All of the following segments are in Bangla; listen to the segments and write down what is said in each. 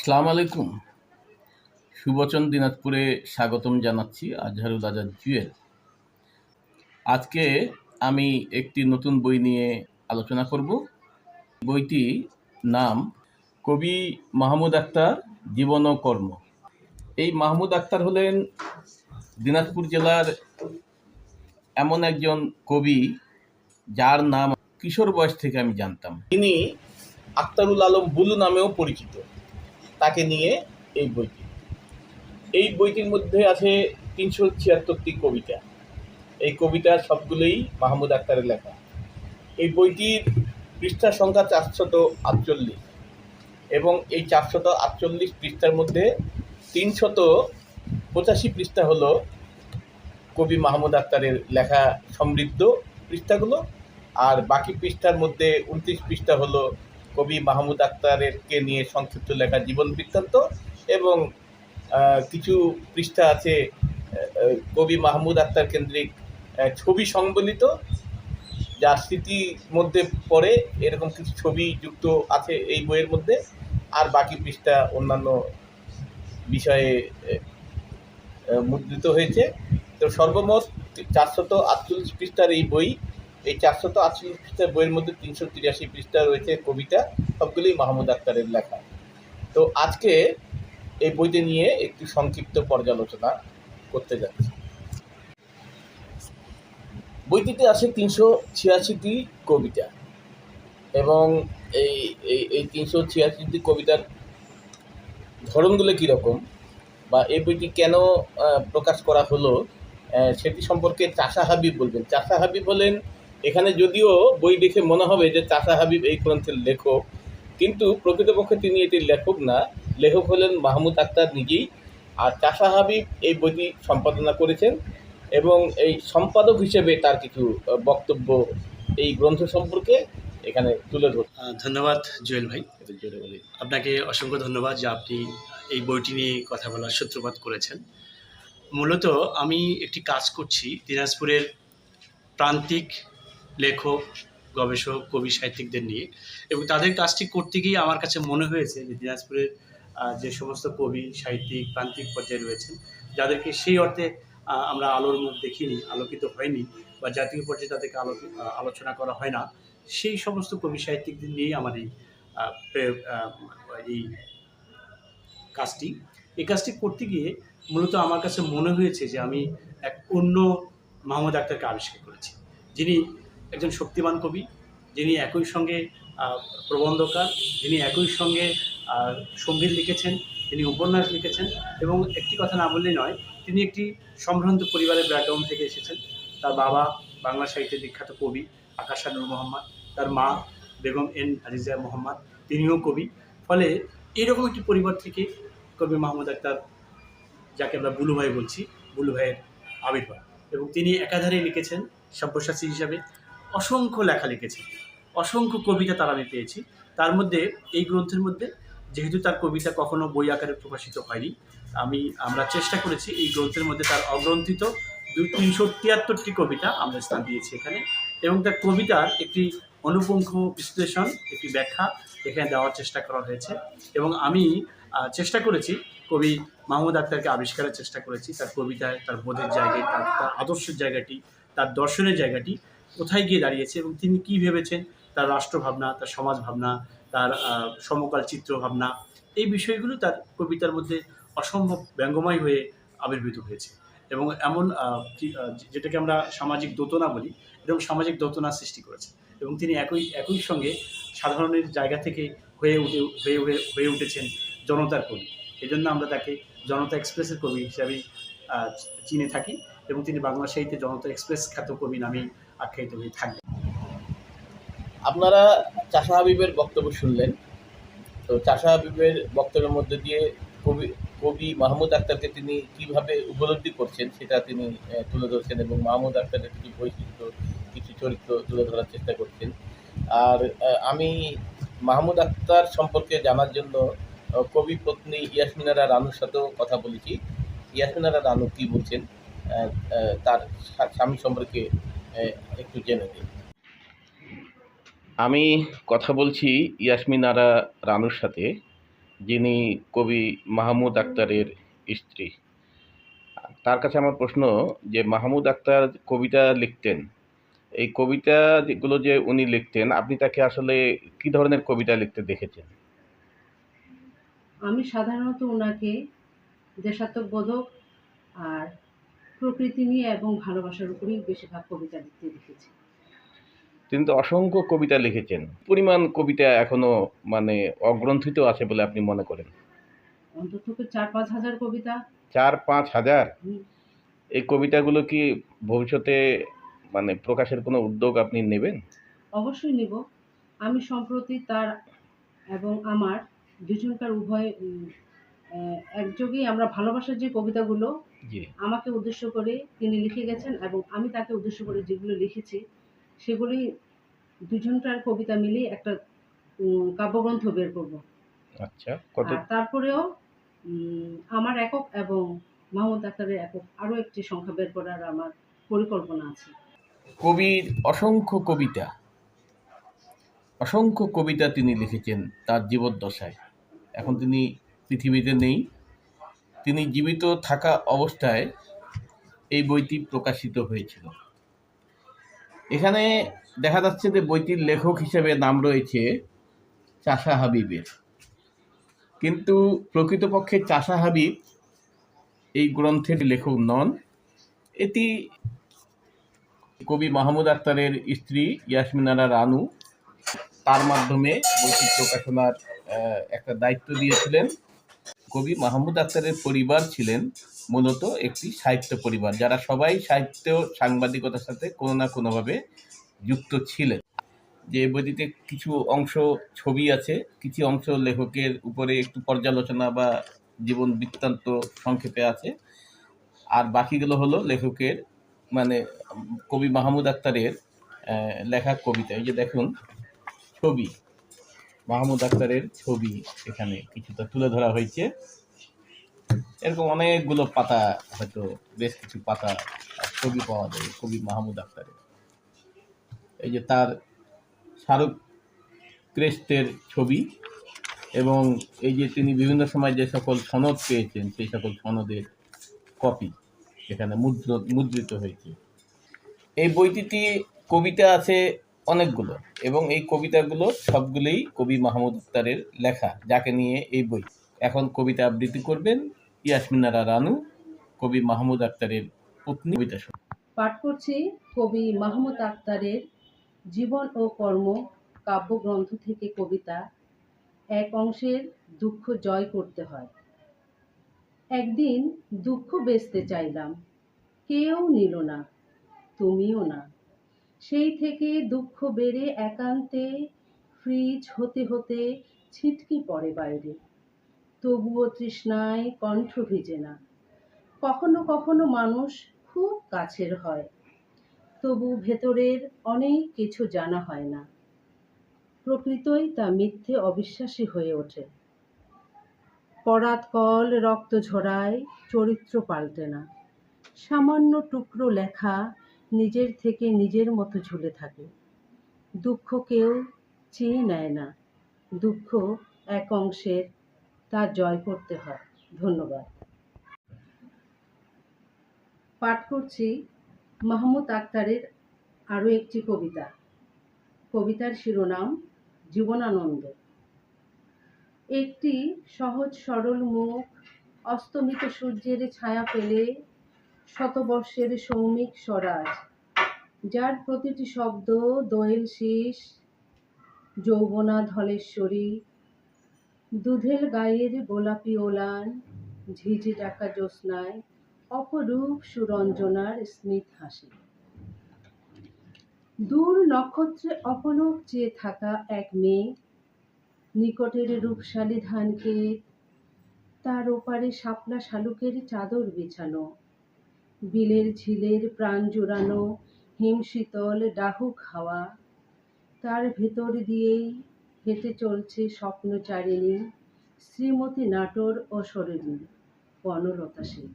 সালাম আলাইকুম। সুবচন দিনাজপুরে স্বাগতম জানাচ্ছি আজহারুল আজাদ জুয়েল। আজকে আমি একটি নতুন বই নিয়ে আলোচনা করব। বইটি নাম কবি মাহমুদ আক্তার, জীবন ও কর্ম। এই মাহমুদ আক্তার হলেন দিনাজপুর জেলার এমন একজন কবি যার নাম কিশোর বয়স থেকে আমি জানতাম। তিনি আক্তারুল আলম বুলু নামেও পরিচিত। তাকে নিয়ে এই বইটি। এই বইটির মধ্যে আছে তিনশো ছিয়াত্তরটি কবিতা। এই কবিতা সবগুলোই মাহমুদ আক্তারের লেখা। এই বইটির পৃষ্ঠা সংখ্যা চারশত আটচল্লিশ এবং এই চারশত আটচল্লিশ পৃষ্ঠার মধ্যে তিনশত পঁচাশি পৃষ্ঠা হলো কবি মাহমুদ আক্তারের লেখা সমৃদ্ধ পৃষ্ঠাগুলো। আর বাকি পৃষ্ঠার মধ্যে উনত্রিশ পৃষ্ঠা হলো কবি মাহমুদ আক্তারেরকে নিয়ে সংক্ষিপ্ত লেখা জীবন বৃত্তান্ত এবং কিছু পৃষ্ঠা আছে কবি মাহমুদ আক্তার কেন্দ্রিক ছবি সংবলিত যা স্মৃতির মধ্যে পড়ে, এরকম কিছু ছবি যুক্ত আছে এই বইয়ের মধ্যে, আর বাকি পৃষ্ঠা অন্যান্য বিষয়ে মুদ্রিত হয়েছে। তো সর্বমোট চারশত আটচল্লিশ পৃষ্ঠার এই বই এই চারশত আটচল্লিশ পৃষ্ঠার বইয়ের মধ্যে তিনশো তিরাশি পৃষ্ঠা রয়েছে কবিতা, সবগুলোই মাহমুদ আক্তারের লেখা। তো আজকে এই বইটি নিয়ে একটু সংক্ষিপ্ত পর্যালোচনা করতে যাচ্ছি। বইটিতে আছে তিনশো ছিয়াশিটি কবিতা এবং এই এই তিনশো ছিয়াশিটি কবিতার ধরনগুলো কীরকম বা এই বইটি কেন প্রকাশ করা হলো সেটি সম্পর্কে চাষা হাবিব বলবেন। চাষা হাবিব হলেন এখানে যদিও বই দেখে মনে হবে যে চাষা হাবিব এই গ্রন্থের লেখক কিন্তু প্রকৃতপক্ষে তিনি এটির লেখক না। লেখক হলেন মাহমুদ আক্তার নিজেই। আর চাষা হাবিব এই বইটি সম্পাদনা করেছেন এবং এই সম্পাদক হিসেবে তার কিছু বক্তব্য এই গ্রন্থ সম্পর্কে এখানে তুলে আহ, ধন্যবাদ জুয়েল ভাই। আপনাকে অসংখ্য ধন্যবাদ যে আপনি এই বইটি নিয়ে কথা বলার সূত্রপাত করেছেন। মূলত আমি একটি কাজ করছি দিনাজপুরের প্রান্তিক লেখক, গবেষক, কবি, সাহিত্যিকদের নিয়ে। এবং তাদের কাজটি করতে গিয়ে আমার কাছে মনে হয়েছে যে দিনাজপুরের যে সমস্ত কবি, সাহিত্যিক, প্রান্তিক পর্যায়ে রয়েছেন, যাদেরকে সেই অর্থে আমরা আলোর মুখ দেখিনি, আলোকিত হয়নি বা জাতীয় পর্যায়ে তাদেরকে আলো আলোচনা করা হয় না, সেই সমস্ত কবি, সাহিত্যিকদের নিয়েই আমার এই এই কাজটি। এই কাজটি করতে গিয়ে মূলত আমার কাছে মনে হয়েছে যে আমি এক অন্য মাহমুদ আক্তারকে আবিষ্কার করেছি, যিনি একজন শক্তিমান কবি, যিনি একই সঙ্গে প্রবন্ধকার, যিনি একই সঙ্গে সংগীত লিখেছেন, তিনি উপন্যাস লিখেছেন এবং একটি কথা না বললেই নয়, তিনি একটি সম্ভ্রান্ত পরিবারের ব্যাকগ্রাউন্ড থেকে এসেছেন। তার বাবা বাংলা সাহিত্যের বিখ্যাত কবি আকাশা নূর মোহাম্মদ, তার মা বেগম এন আজিজা মোহাম্মদ, তিনিও কবি। ফলে এরকম একটি পরিবার থেকে কবি মাহমুদ আক্তার, যাকে আমরা বুলু ভাই বলছি, বুলু ভাইয়ের আবির্ভাব। এবং তিনি একাধারে লিখেছেন সব্যসাচী হিসাবে। অসংখ্য লেখা লিখেছেন অসংখ্য কবিতা তার আমি পেয়েছি। তার মধ্যে, এই গ্রন্থের মধ্যে যেহেতু তার কবিতা কখনো বই আকারে প্রকাশিত হয়নি, আমি, আমরা চেষ্টা করেছি এই গ্রন্থের মধ্যে তার অগ্রন্থিত দুই তিনশো তিয়াত্তরটি কবিতা আমরা স্থান দিয়েছি এখানে এবং তার কবিতার একটি অনুপঙ্খ বিশ্লেষণ, একটি ব্যাখ্যা এখানে দেওয়ার চেষ্টা করা হয়েছে এবং আমি চেষ্টা করেছি, কবি মাহমুদ আক্তারকে আবিষ্কারের চেষ্টা করেছি, তার কবিতায়, তার বোধের জায়গায়, তার তার আদর্শের জায়গাটি, তার দর্শনের জায়গাটি কোথায় গিয়ে দাঁড়িয়েছে এবং তিনি কী ভেবেছেন? তার রাষ্ট্রভাবনা, তার সমাজ ভাবনা তার সমকাল চিত্র ভাবনা এই বিষয়গুলো তার কবিতার মধ্যে অসম্ভব ব্যঙ্গময় হয়ে আবির্ভূত হয়েছে। এবং এমন যেটাকে আমরা সামাজিক দোতনা বলি, এরকম সামাজিক দোতনা সৃষ্টি করেছে। এবং তিনি একই একই সঙ্গে সাধারণের জায়গা থেকে হয়ে উঠে, হয়ে হয়ে হয়ে উঠেছেন জনতার কবি। এই জন্য আমরা তাকে জনতা এক্সপ্রেসের কবি হিসাবেই চিনে থাকি এবং তিনি বাংলা সাহিত্যে জনতা এক্সপ্রেস খ্যাত কবি নামেই আখ্যায়িত হয়ে থাকবেন আপনারা চাষা হাবিবের বক্তব্য শুনলেন। তো চাষা হাবিবের বক্তব্যের মধ্যে দিয়ে কবি কবি মাহমুদ আক্তারকে তিনি কীভাবে উপলব্ধি করছেন সেটা তিনি তুলে ধরছেন এবং মাহমুদ আক্তারের কিছু বৈশিষ্ট্য, কিছু চরিত্র তুলে ধরার চেষ্টা করছেন। আর আমি মাহমুদ আক্তার সম্পর্কে জানার জন্য কবি পত্নী ইয়াসমিনারা রানুর সাথেও কথা বলেছি। ইয়াসমিনারা রানু কী বলছেন? তার স্বামী সম্পর্কে একটু জেনে নিন আমি কথা বলছি ইয়াসমিন আরা রানুর সাথে, যিনি কবি মাহমুদ আক্তারের স্ত্রী। তার কাছে আমার প্রশ্ন যে, মাহমুদ আক্তার কবিতা লিখতেন। এই কবিতা যেগুলো যে উনি লিখতেন, আপনি তাকে আসলে কি ধরনের কবিতা লিখতে দেখেছেন? আমি সাধারণত ওনাকে দেশাত্মবোধক আর প্রকৃতি নিয়ে এবং ভালোবাসার উপরেই বেশিরভাগ কবিতা লিখতে দেখেছি। তিনি তো অসংখ্য কবিতা লিখেছেন। পরিমাণ কবিতা এখনও মানে অগ্রন্থিত আছে বলে আপনি মনে করেন? অন্তত চার পাঁচ হাজার কবিতা। চার পাঁচ হাজার এই কবিতাগুলো কি ভবিষ্যতে মানে প্রকাশের কোনো উদ্যোগ আপনি নেবেন? অবশ্যই নেব। আমি সম্প্রতি তার এবং আমার দুজনকার উভয় একযোগেই আমরা ভালোবাসার যে কবিতাগুলো আমাকে উদ্দেশ্য করে তিনি লিখে গেছেন এবং আমি তাকে উদ্দেশ্য করে যেগুলো লিখেছি সেগুলি দুজনকার কবিতা মিলিয়ে একটা কাব্যগ্রন্থ বের করব। আচ্ছা তারপরেও আমার একক এবং মাহমুদ আক্তারের একক আরও একটি সংখ্যা বের করার আমার পরিকল্পনা আছে। কবির অসংখ্য কবিতা অসংখ্য কবিতা তিনি লিখেছেন তার জীবদ্দশায়। এখন তিনি পৃথিবীতে নেই। তিনি জীবিত থাকা অবস্থায় এই বইটি প্রকাশিত হয়েছিল। এখানে দেখা যাচ্ছে যে বইটির লেখক হিসেবে নাম রয়েছে চাষা হাবিবের। কিন্তু প্রকৃতপক্ষে চাষা হাবিব এই গ্রন্থের লেখক নন। এটি কবি মাহমুদ আক্তারের স্ত্রী ইয়াসমিনারা রানু তার মাধ্যমে বইটি প্রকাশনার একটা দায়িত্ব দিয়েছিলেন। কবি মাহমুদ আক্তারের পরিবার ছিলেন মূলত একটি সাহিত্য পরিবার, যারা সবাই সাহিত্য সাংবাদিকতার সাথে কোনো না কোনোভাবে যুক্ত ছিলেন। যে বইটিতে কিছু অংশ ছবি আছে, কিছু অংশ লেখকের উপরে একটু পর্যালোচনা বা জীবন বৃত্তান্ত সংক্ষেপে আছে। আর বাকিগুলো হলো লেখকের মানে কবি মাহমুদ আক্তারের লেখা কবিতা। এই যে দেখুন, ছবি। মাহমুদ আক্তারের ছবি এখানে কিছুটা তুলে ধরা হয়েছে। এরকম অনেকগুলো পাতা, হয়তো বেশ কিছু পাতা ছবি পাওয়া যায় কবি মাহমুদ আক্তারের। এই যে তার শাহরুখ ক্রেস্টের ছবি এবং এই যে তিনি বিভিন্ন সময় যে সকল সনদ পেয়েছেন, সেই সকল সনদের কপি এখানে মুদ্র, মুদ্রিত হয়েছে। এই বইটিতে কবিতা আছে অনেকগুলো। এবং এই কবিতাগুলো সবগুলোই কবি মাহমুদ আক্তারের লেখা, যাকে নিয়ে এই বই। এখন কবিতা আবৃত্তি করবেন ইয়াসমিনারা রানু, কবি মাহমুদ আক্তারের পত্নী। কবিতা। পাঠ করছি কবি মাহমুদ আক্তারের জীবন ও কর্ম কাব্যগ্রন্থ থেকে কবিতা। এক অংশের দুঃখ জয় করতে হয়। একদিন দুঃখ বেচতে চাইলাম। কেউ নিল না, তুমিও না। সেই থেকে দুঃখ বেড়ে একান্তে ফ্রিজ হতে হতে ছিটকি পড়ে বাইরে। তবুও তৃষ্ণায় কণ্ঠ ভিজে না। কখনো কখনো মানুষ খুব কাছের হয়, তবু ভেতরের অনেক কিছু জানা হয় না। প্রকৃতই তা মিথ্যে অবিশ্বাসী হয়ে ওঠে। পরাত কল রক্ত ঝরায়, চরিত্র পাল্টে না। সামান্য টুকরো লেখা নিজের থেকে নিজের মতো ঝুলে থাকে। দুঃখ কেউ চেয়ে নেয় না। দুঃখ এক অংশের, তা জয় করতে হয়। ধন্যবাদ। পাঠ করছি মাহমুদ আক্তারের আরও একটি কবিতা। কবিতার শিরোনাম, জীবনানন্দ। একটি সহজ সরল মুখ, অস্তমিত সূর্যের ছায়া পেলে শতবর্ষের সৌমিক স্বরাজ, যার প্রতিটি শব্দ দোয়েল শীষ যৌবনা ধলেশ্বরী দুধের গায়ের গোলাপি ওলান, ঝিঝি ডাকা জ্যোৎস্নায়, অপরূপ সুরঞ্জনার স্মিত হাসি। দূর নক্ষত্রে অপলক চেয়ে থাকা এক মেয়ে, নিকটের রূপশালী ধান ক্ষেত তার ওপারে শাপলা শালুকের চাদর বিছানো বিলের ঝিলের প্রাণ জোড়ানো হিমশীতল ডাহুক হাওয়া তার ভেতর দিয়েই হেঁটে চলছে স্বপ্নচারিণী শ্রীমতী নাটোর ও সরোজিনী বনলতা সেন।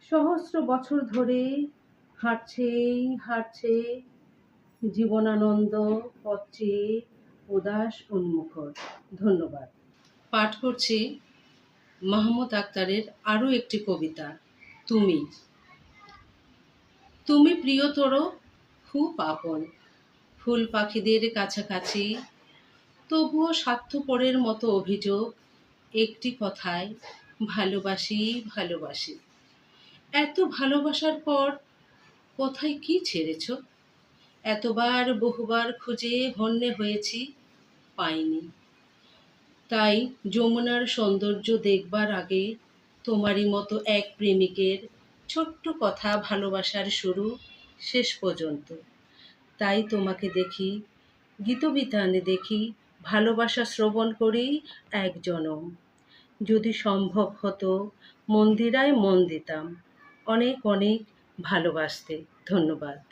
সহস্র বছর ধরে হাঁটছেই হাঁটছে, জীবনানন্দ পথ উদাস উন্মুখর। ধন্যবাদ। পাঠ করছি মাহমুদ আক্তারের আরও একটি কবিতা। তুমি। তুমি প্রিয়তর খুব আপন ফুল পাখিদের কাছাকাছি, তবুও স্বার্থপরের মতো অভিযোগ, একটি কথায়, ভালোবাসি ভালোবাসি। এত ভালোবাসার পর কোথায় কি ছেড়েছ? এতবার, বহুবার খুঁজে হন্যে হয়েছি, পাইনি। তাই যমুনার সৌন্দর্য দেখবার আগে তোমারই মতো এক প্রেমিকের ছোট্ট কথা ভালোবাসার শুরু শেষ পর্যন্ত। তাই তোমাকে দেখি, গীতবিতানে দেখি, ভালোবাসা শ্রবণ করি এক জনম। যদি সম্ভব হতো, মন্দিরায় মন দিতাম। অনেক অনেক ভালোবাসতে। ধন্যবাদ।